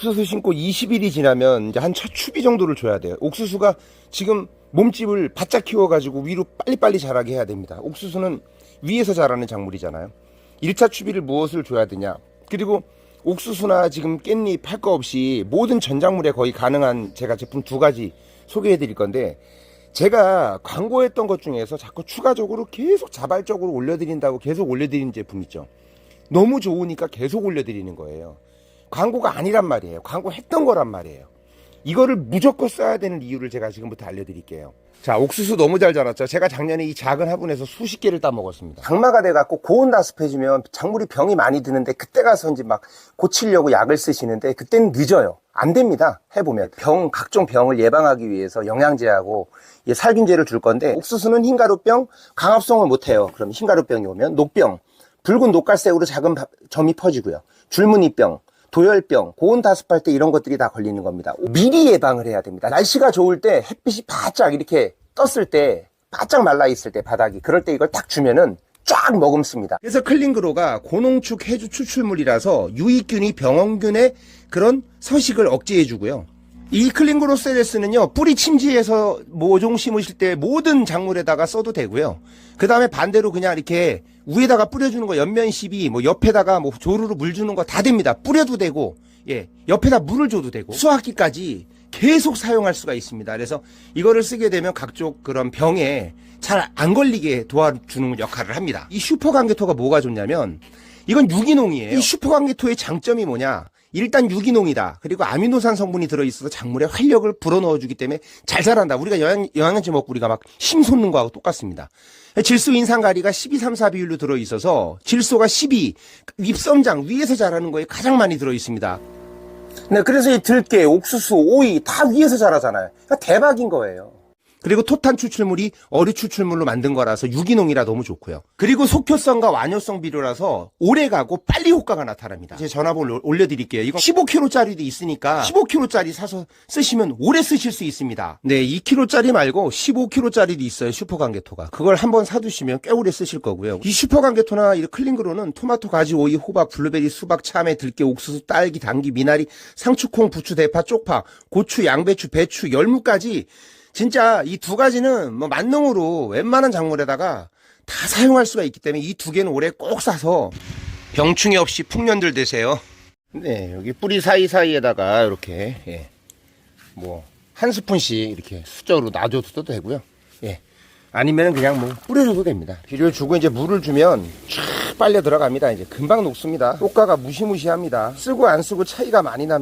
옥수수 심고 20일이 지나면 이제 한 첫 추비 정도를 줘야 돼요. 옥수수가 지금 몸집을 바짝 키워가지고 위로 빨리빨리 자라게 해야 됩니다. 옥수수는 위에서 자라는 작물이잖아요. 1차 추비를 무엇을 줘야 되냐. 그리고 옥수수나 지금 깻잎 할 거 없이 모든 전작물에 거의 가능한 제가 제품 두 가지 소개해 드릴 건데 제가 광고했던 것 중에서 자꾸 추가적으로 계속 자발적으로 올려드린다고 계속 올려드리는 제품 있죠. 너무 좋으니까 계속 올려드리는 거예요. 광고가 아니란 말이에요. 광고 했던 거란 말이에요. 이거를 무조건 써야 되는 이유를 제가 지금부터 알려드릴게요. 자, 옥수수 너무 잘 자랐죠. 제가 작년에 이 작은 화분에서 수십 개를 따먹었습니다. 장마가 돼갖고 고온 다습해지면 작물이 병이 많이 드는데 그때 가서 이제 막 고치려고 약을 쓰시는데 그때는 늦어요. 안 됩니다. 해보면 병 각종 병을 예방하기 위해서 영양제하고 이 살균제를 줄 건데 옥수수는 흰가루병 강합성을 못해요. 그럼 흰가루병이 오면 녹병 붉은 녹갈색으로 작은 바- 점이 퍼지고요. 줄무늬병 도열병, 고온 다습할 때 이런 것들이 다 걸리는 겁니다. 미리 예방을 해야 됩니다. 날씨가 좋을 때 햇빛이 바짝 이렇게 떴을 때 바짝 말라 있을 때 바닥이 그럴 때 이걸 딱 주면은 쫙 머금습니다. 그래서 클린그로가 고농축 해주 추출물이라서 유익균이 병원균의 그런 서식을 억제해 주고요. 이 클린그로 세레스는요 뿌리 침지해서 모종 심으실 때 모든 작물에다가 써도 되고요. 그 다음에 반대로 그냥 이렇게 위에다가 뿌려주는 거 옆면 시비 뭐 옆에다가 뭐 조루로 물 주는 거 다 됩니다. 뿌려도 되고 예 옆에다 물을 줘도 되고 수확기까지 계속 사용할 수가 있습니다. 그래서 이거를 쓰게 되면 각종 그런 병에 잘 안 걸리게 도와주는 역할을 합니다. 이 슈퍼 감개토가 뭐가 좋냐면 이건 유기농이에요. 이 슈퍼 감개토의 장점이 뭐냐? 일단 유기농이다. 그리고 아미노산 성분이 들어있어서 작물에 활력을 불어넣어주기 때문에 잘 자란다. 우리가 영양, 영양제 먹고 우리가 막 힘 솟는 거하고 똑같습니다. 질소 인산가리가 12, 3, 4 비율로 들어있어서 질소가 12, 윗성장 위에서 자라는 거에 가장 많이 들어있습니다. 네, 그래서 이 들깨, 옥수수, 오이 다 위에서 자라잖아요. 그러니까 대박인 거예요. 그리고 토탄 추출물이 어류 추출물로 만든 거라서 유기농이라 너무 좋고요. 그리고 속효성과 완효성 비료라서 오래 가고 빨리 효과가 나타납니다. 제 전화번호 올려드릴게요. 이거 15kg짜리도 있으니까 15kg짜리 사서 쓰시면 오래 쓰실 수 있습니다. 네, 2kg짜리 말고 15kg짜리도 있어요. 슈퍼강개토가. 그걸 한번 사두시면 꽤 오래 쓰실 거고요. 이 슈퍼강개토나 이 클린그로는 토마토, 가지, 오이, 호박, 블루베리, 수박, 참외, 들깨, 옥수수, 딸기, 당귀, 미나리, 상추, 콩, 부추, 대파, 쪽파, 고추, 양배추, 배추, 열무까지 진짜 이 두 가지는 뭐 만능으로 웬만한 작물에다가 다 사용할 수가 있기 때문에 이 두 개는 올해 꼭 사서 병충해 없이 풍년들 되세요. 네, 여기 뿌리 사이사이에다가 이렇게 예. 뭐한 스푼씩 이렇게 수저로 놔줘도 되고요. 예. 아니면 그냥 뭐 뿌려줘도 됩니다. 비료를 주고 이제 물을 주면 쫙 빨려 들어갑니다. 이제 금방 녹습니다. 효과가 무시무시합니다. 쓰고 안 쓰고 차이가 많이 납니다.